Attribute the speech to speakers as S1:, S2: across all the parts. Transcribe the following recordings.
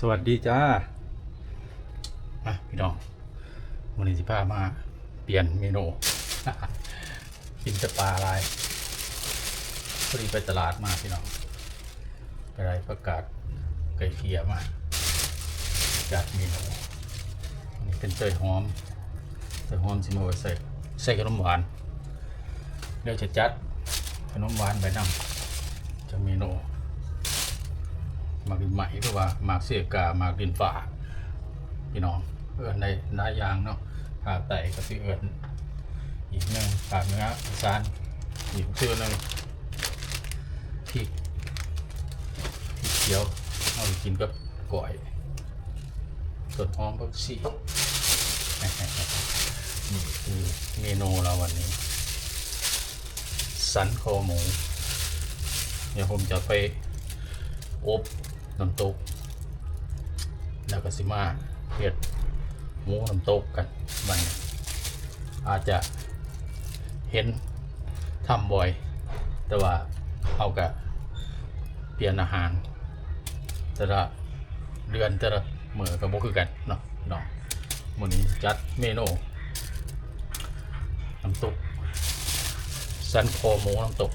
S1: สวัสดีจ้าอะพี่น้องวันนี้สิพามาเปลี่ยนเมนูกินแต่ปลาอะไรพอดีไปตลาดมาพี่น้องไปไรประกาศไก่เคียมาจัดเมนูนนี้เป็นเตยหอมเตยหอมสิมาไว้ใส่ใส่ขนมหวานเดี๋ยวจะจัดขนมหวานไปนำจะเมนู หมากดินไหมหรือว่าหมากเสียกาหมากดินฝ่าพี่น้องเอื้อนในนายางเนาะภาคใต้ก็สิเอื้อนอีกหนึ่งภาคเหนืออีสานอีกชื่อหนึ่งพริกพริกเขียวเอาไปกินกับก๋อยส่วนหอมผักชีนี่คือเมนูเราวันนี้ สันคอหมู เดี๋ยวผมจะไปอบ น้ำตก แล้วก็สิมาเห็ดหมูน้ำตกกันมันอาจจะเห็นทำบ่อย แต่ว่าเอากะเปลี่ยนอาหาร แต่ละเดือนแต่ละเมื่อกับบุคือกันเนาะเนาะวันนี้จัดเมนูน้ำตกสันคอหมูน้ำตก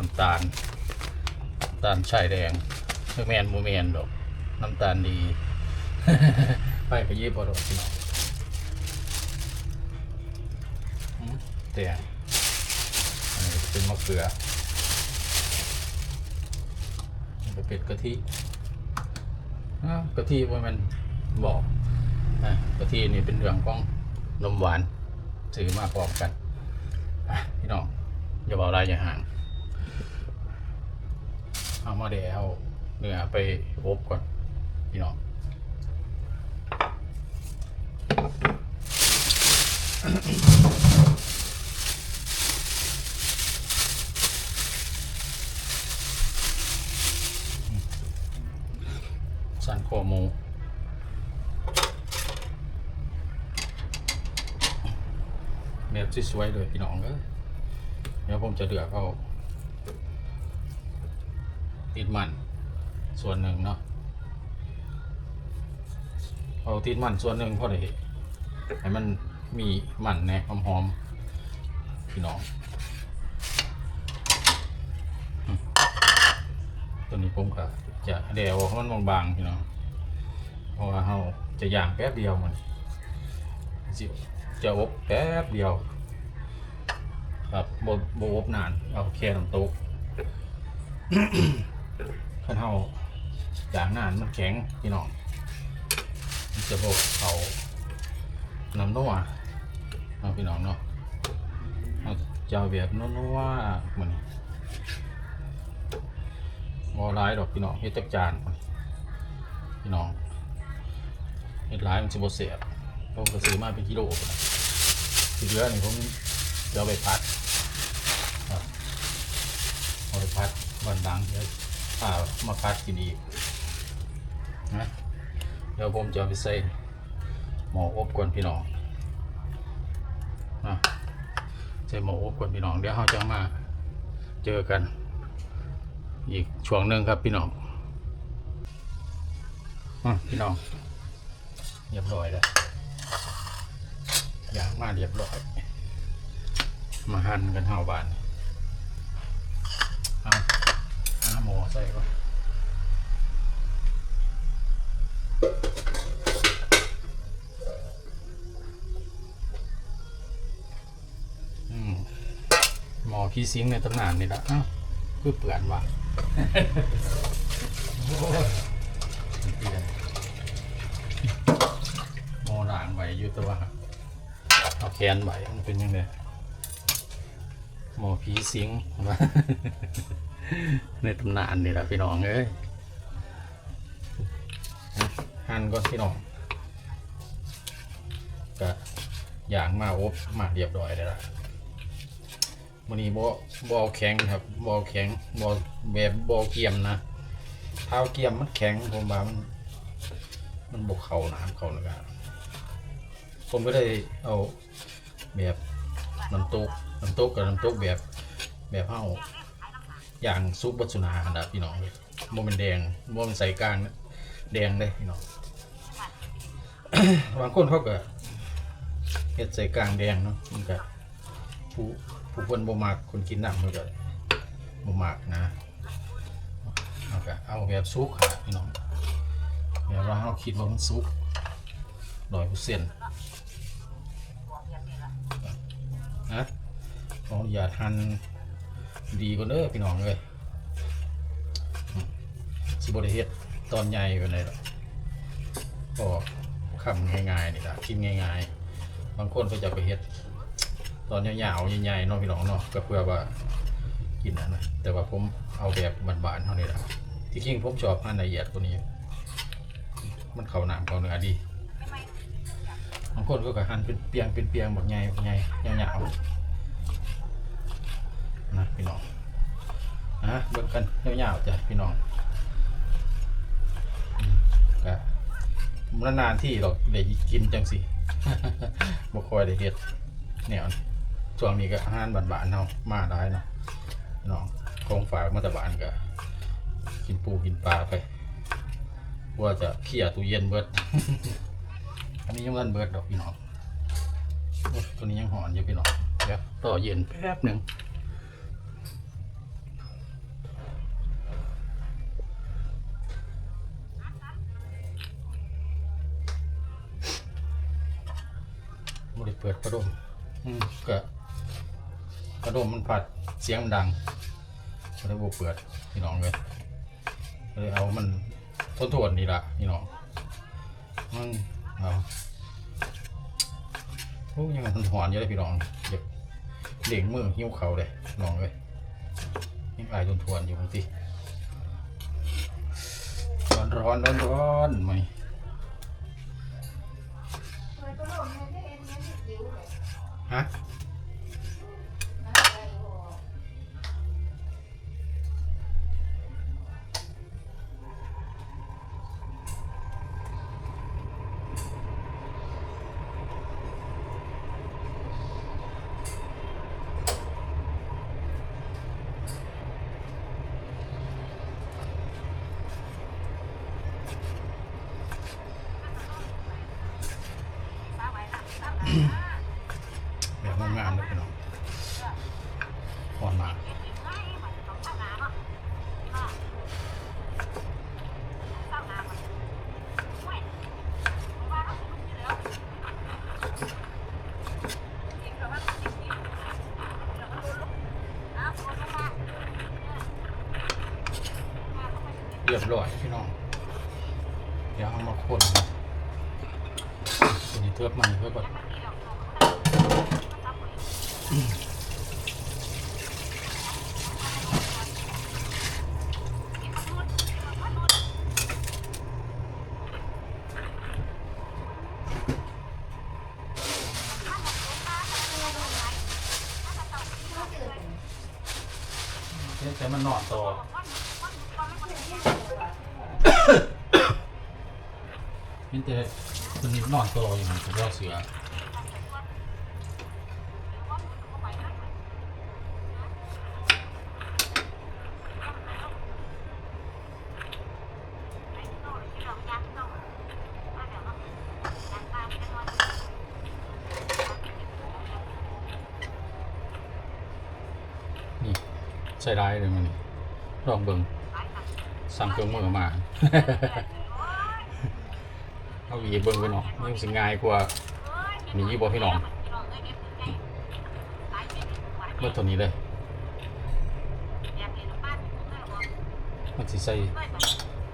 S1: น้ำตาลน้ำตาลชายแดงไม่แมนโมแมนดอก น้ำตาลดี ไปขยี้พอดอกพี่น้องอืมแต่อันนี้เป็นมะเขือนี่ก็เป็ดกะทิกะทิว่ามันบอกนะกะทินี่เป็นเรื่องของนมหวานซื้อมาพร้อมกันพี่น้องอย่าบอกอะไรอย่าห่าง เอามาเดี๋ยวเอาเนื้อไปอบก่อนพี่น้องสันคอหมูแบบสวยๆเลยพี่น้องเอ้ยเดี๋ยวผมจะเดือกเอา ติดมันส่วนหนึ่งเนาะเอาติดมันส่วนหนึ่งเพราะได้ให้มันมีมันแน่หอมๆพี่น้องตัวนี้ผมก็จะเดวให้มันบางๆพี่น้องเพราะว่าเราจะย่างแป๊บเดียวมันจะอบแป๊บเดียวครับบโบอบนานเอาแค่น้ำตก ขันเฮาอย่างนานมันแข็งพี่น้องมันจะบอกเขาน้ำนัวเนาะพี่น้องเนาะเอาจะเอาแบบนัวๆเหมือนบอร้ายดอกพี่น้องเฮ็ดจักจานพี่น้องเฮ็ดร้ายมันจะบเสียผมก็ซื้อมาเป็นกิโลนะที่เหลือนี่ผมจะเอาไปพัดเอาไปพัดวันดังเดี๋ยว ข้ามาพัดกินอีกนะเดี๋ยวผมจะไปใส่หม้ออบก่อนพี่น้องนะใส่หม้ออบก่อนพี่น้องเดี๋ยวเราจะมาเจอกัน อีกช่วงหนึ่งครับพี่น้องอพี่น้องเรียบร้อยแล้วอย่างมาเรียบร้อย มาหั่นกันห้าบานเอา หมูใส่ก่อนอืมหมอพี่ซิงในตำนานนี่ละอ้าวคือเปื่อนว่ะโอ้ยเปลี่ยนหมอหลางไหวอยู่แตัวาเอาแขนไหวมันเป็นยังไงหมอผีสิงว่า ในตำนานนี่แหละพี่น้องเอ้ยหั่นก่อนพี่น้องก็อย่างมาอบมาเรียบร้อยแล้วล่ะวันนี้บ่บ่เอแข็งครับบอแข็งบ่แบบบ่เกียมนะเท้าเกียมมันแข็งผมว่ามัน มันบกเข่าน้ำเข่าเลยครับผมก็เลยเอาแบบน้ำตกน้ำตกกับน้ำตกแบบแบบเฮา อย่างซุปบัสุนาอันดับพี่น้องเลยโมเป็นแดงโมเป็นใส่กลางนะแดงเลยพี่น้องบางคนเขาก็เฮ็ดใส่กลางแดงเนาะมันก็ผู้ผู้คนบ่มักคนกินน้ำมันก็บ่มักนะเอาก็เอาแบบซุกค่ะพี่น้องแบบว่าเราคิดว่ามันซุกร้อยเปอร์เซ็นต์นะขออนุญาตหั่น ดีกว่าเด้อพี่น้องเลยอืมสิบ่ได้เฮ็ดตอนใหญ่กว่านี้หรอกก็คำง่ายๆนี่ละกินง่ายๆ บางคนก็จะไปเฮ็ด ตอนยาวๆใหญ่ๆเนาะพี่น้องเนาะก็เพื่อว่ากินนะนะแต่ว่าผมเอาแบบบานๆเท่านี้แหละที่จริงผมชอบหั่นละเอียดกว่านี้ มันเข้าหนามเข้าเนื้อดีบางคนก็ก็หั่นเป็นเปียงเป็นเปียงแบบใหญ่ใหญ่ยาวๆ นะพี่น้องนะเบิ่งกันยาวๆจ้ะพี่น้องอืมก็นานที่เราได้กินจังสิบ่ค่อยได้เฮ็ดแนวนี้ช่วงนี้ก็อาหารบานๆเฮามาได้เนาะพี่น้องของฝากมาแต่บ้านก็กินปูกินปลาไปว่าจะเคลียตู้เย็นเบิด อันนี้ยังมันเบิดดอกพี่น้องตัวนี้ยังหอนอยู่พี่น้องเดี๋ยวต่อเย็นแป๊บหนึ่ง เปิดกระดมอืมก็กระดมมันผัดเสียงมันดังก็เลยบเปิดพี่น้องเลยก็เลยเอามันทนทวนนี่ละพี่น้องมันเอาโอ้ยังมันหอนอยู่เลยพี่น้องอยากเด่งมือหิ้วเขาเลยพี่น้องเลยยังอายทนทวนอยู่บางทีร้อนร้อนร้อนร้อนไหม ฮะแบบงามๆเลยพี่น้องหอนมากเร้อยพี่น้อง เดี๋ยวเอามาคนตัวนี้เทิบมันเพื่อก่อน เดี๋ยวแต่มันนอนต่อ นี่แต่มันนอน ต่ออยู่มันผมว่าเสือใส่ได้เลยมันลองเบิ่งสั่งเครื่องมือมา อาหวีเบิ่งไปเนาะนี่มันสิง่ายกว่าหนีบ่พี่น้องเมื่อตัวนี้เลยมันสิใส่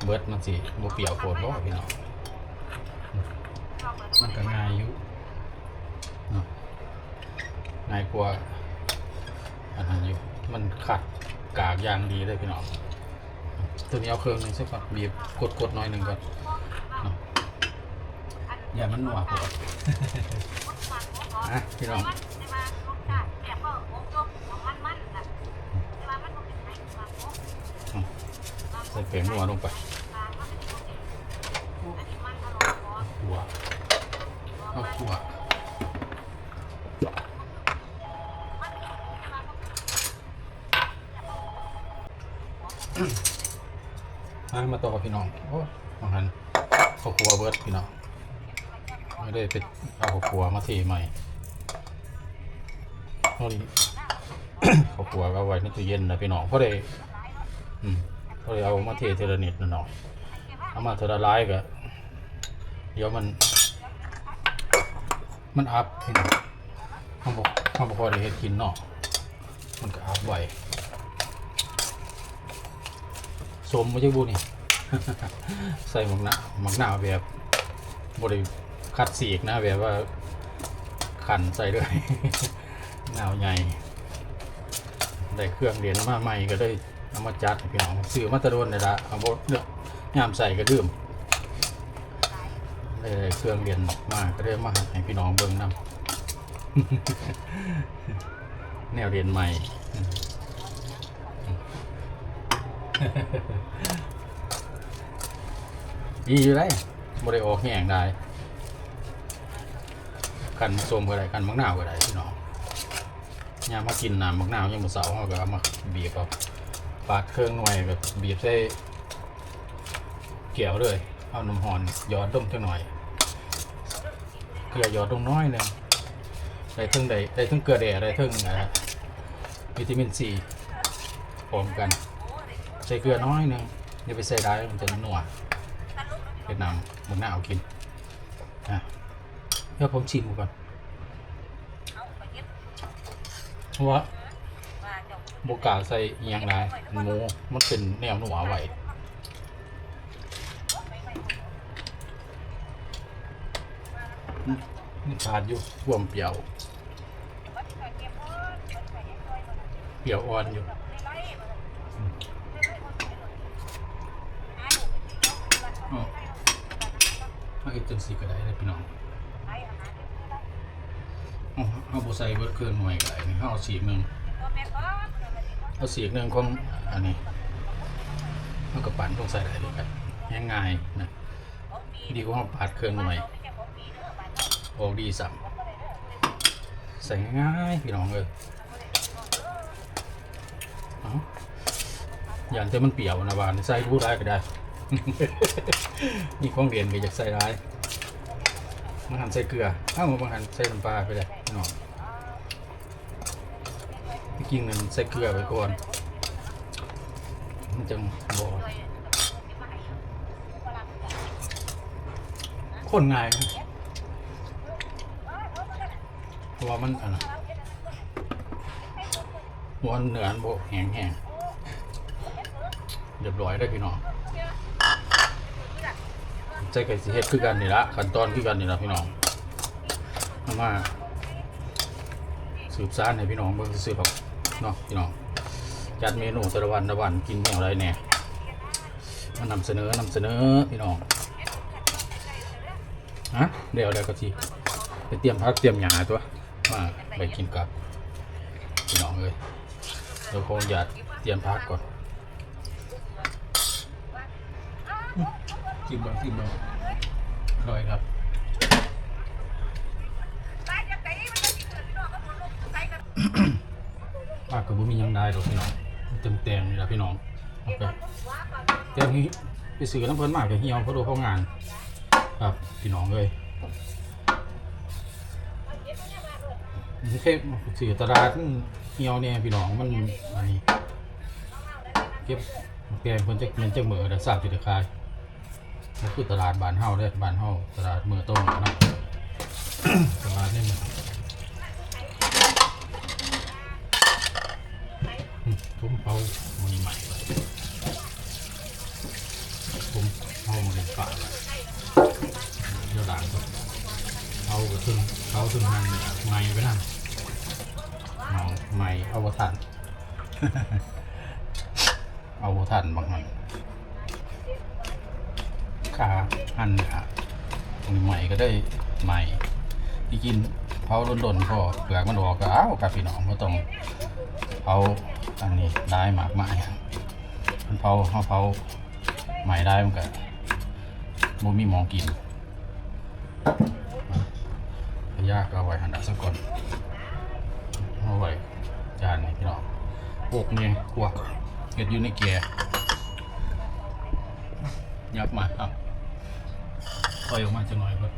S1: เบิดมันสิบ่เปียวโคตรบ่พี่น้องมันก็ง่ายอยู่ง่ายกว่าอันนั้นอยู่มันขัดกากยางดีเลยพี่น้องตัวนี้เอาเครื่องหนึงใช่ปะบีบกดๆหน่อยหนึ่งก่อน อย่ามันหนวกนะพี่น้องใส่เป้งหัวลงไปหัวเอาหัวมาต่อกับพี่น้อง โอ้ยหันเขาครัวเบิร์ดพี่น้อง ไม่ได้ไปเอาขัวมาเทใหม่เท่านี้ข้าวครัวก็เอาไว้ในตู้เย็นนะพี่น้องเพราะได้เพราะได้เอามาเทเทละนิดนะน้องเอามาเทละลายก็เดี๋ยวมัน มันอัพพี่น้องข้าวบกข้าวบกพอได้เฮ็ดกินเนาะมันก็อัพไว้สมมาจากบุนี่ ใส่หมักหนาหมักหนาวแบบบริ คัดสีกนะแบบว่าขันใส่ด้วยหนาวใหญ่ได้เครื่องเรียนมาใหม่ก็ได้เอามาจัดพี่น้องซื้อมาตะโดนเลยละเอาบดเลือกยามใส่ก็ดื่มได้เครื่องเรียนมาก็ได้มาให้พี่น้องเบิ่งนำแนวเรียนใหม่ดีอยู่ได้บริโออกแห้งได้ กันส้มก็ได้กันมักนาวก็ได้พี่น้องยามมากินน้ำมักนาวยังมือเสาเราก็เอามาบีบเอาปาดเครื่องหน่วยแบบบีบใส่เกี่ยวเลยเอาน้ำหอนยอดต้มจังหน่อย เกลือยอดลงน้อยหนึงได้ทึ่งได้ได้ทึ่งเกลือแดดได้ทึ่งวิตามินซีพร้อมกัน ใส่เกลือน้อยหนึงอย่าไปใส่ได้มันจะนัวเวียดนามมึงน่าเอากินอะ เดี๋ยวผมชิมก่อนเพราะว่าโบกาใส่อิหยังไรหมูมันเป็นแนวหนัวไว้นี่ขาดอยู่รวมเปรี้ยว เปรี้ยวอ่อนอยู่อ๋อเอาเอ็ดจังสีก็ได้เลยพี่น้อง เอาเอาบใส่เบิดเครื่องหน่วยก็ได้นี่เอาสีกหนึ่งเอาสีกหนึ่งของอันนี้เอากระปั่นต้องใส่ได้เลยครับง่ายๆนะดีกว่าเอาปาดเครื่องหน่วยออกดีสัมใส่ง่ายพี่น้องเลยออย่างที่มันเปียวนะบานใส่รู้ได้ก็ได้นี่ของเรียนก็อยากใส่ร้าย มันหั่นใส่เกลือเอ้ามันหั่นใส่น้ำปลาไปเลยพี่น้องที่กินเงินใส่เกลือไปก่อนมันจังบอคนง่ายนะเพราะว่ามันอันน่ะหัวเนื้อมันโบแห้งแห้งๆเรียบร้อยได้พี่น้อง ใจไก่สิเฮ็ดคือกันนี่ละขั้นตอนคือกันนี่ละพี่น้องเอามาสืบสานให้พี่น้องเบิ่งซื่อๆครับเนาะพี่น้องจัดเมนูแต่ละวันแต่ละวันกินแนวไรแหน่มานำเสนอนำเสนอพี่น้องฮะเดี๋ยวเดี๋ยวก็ทีไปเตรียมพักเตรียมหยาตัวมาไปกินกับพี่น้องเลยเดี๋ยวคงอยากเตรียมพักก่อน กินบ้างกินบ้างอร่อยครับปากกับบุมีหยังได้หรอกพี่น้องเต็มเต็มๆนี่แหละพี่น้องโอเคเต็มนี้ไปซื้อน้ำเพิ่นมากกับเหี่ยวเพราะดูเพราะงาน ครับพี่น้องเลยมันแค่ซื้อตลาดเหี่ยวเนี่ยพี่น้องมันอันนี้เก็บแกงเพิ่นจะมันจะเหมือแต่ทราบจุดขาย ก็คือตลาดบ้านเฮาเด้อบ้านเฮาตลาดเมืองต้งเนาะตลาดนี่มันผมเผามันใหม่ไว้ผมเผามันเป็นฝาไว้เดี๋ยวหลังก็เผาก็ถึงเผาถึงมันใหม่ไปนั่นเมาใหม่เอาบ่ทันเอาบ่ทันบางหัน ขาอันขาใหม่ก็ได้ใหม่ที่กินเผาโดนๆพอเปลือกมันออกก็อ้าวกับพี่น้องก็ต้องเผาอันนี้ได้หมากไม้มันเผาเขาเผาใหม่ได้มันก็บ่มีมองกินยากก็เอาไว้หันดักสักก่อนเอาไว้จานนี่พี่น้องโอกเนี่ยกวกเก็ดอยู่ในเกียร์ยับมาครับ ปล่อยออกมาจะหน่อยเบิด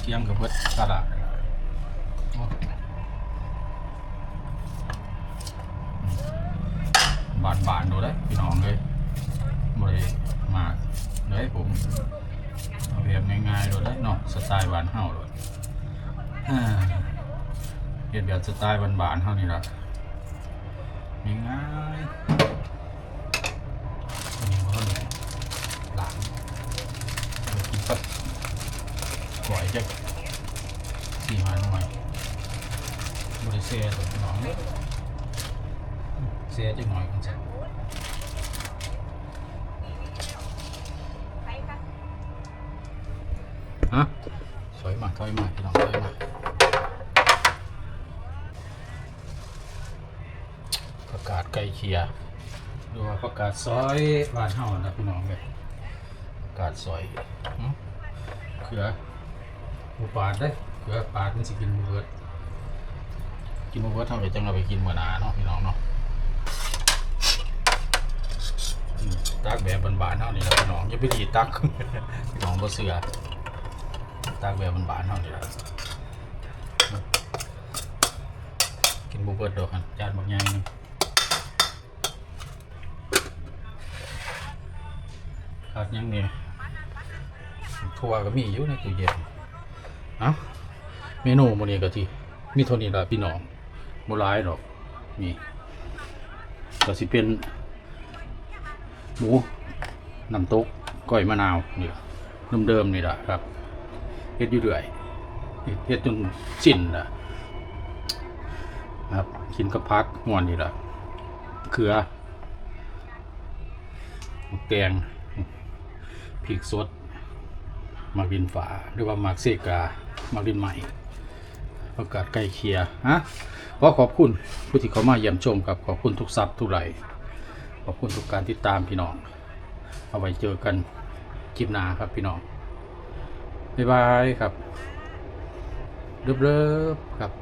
S1: เทียมกับเบิดตลาดโอ้บานบานๆดูได้พี่น้องเลยบริมากเลยผมเอาแบบง่ายๆดูได้เนาะสไตล์หวานเฮาเลยอ่าเห็นแบบสไตล์บานๆเฮานี่ละง่ายๆอันนี้มันก็เลยหลังเอาไปกินกับก๋วย จักสี่หาหน่วยบริเซ่ตัวน้องเลยเจักหน่อยกันจ้ะฮะสวยมากถอยมาพี่น้องถอยมาประกาศไก่เคียดูว่าประกาศซอยบ้านเฮานะพี่น้องเลยประกาศซอยเขือ หมูปาดได้เขือปาดมันสิกินมูเบิดกินมูเบิดเท่าไหร่จังเราไปกินเมื่อนาเนาะพี่น้องเนาะอืมตักแบบบานๆเท่านี้แหละพี่น้องอย่าไปดีตัก พี่น้องบ่เสือตากแบบบานๆเท่านี้แหละกินบุเบิดดอกกันจานบางอย่างหนึงขาดยังนี่ทั่วก็มีอยู่ในตู้เย็น เอ้าเมนูโมนี้ก็ที่มีเท่านี้ละพี่น้องบ่หลายดอกนี่ก็สิเป็น หมูน้ำตกก้อยมะนาวนี่ล่ะเดิมๆนี่แหละครับเฮ็ดอยู่เรื่อยเฮ็ดจนสิ้นละครับกินกับพักงวนนี่แหละเขือหมกงพริกสด มักดินฝาหรือว่ามาเซกามักดินใหม่ ประกาศใกล้เคียฮะขอขอบคุณผู้ที่เข้ามาเยี่ยมชมครับขอบคุณทุกซับทุกไหลขอบคุณทุกการติดตามพี่น้อง เอาไว้เจอกันคลิปหน้าครับพี่น้องบ๊ายบายครับเริบๆครับ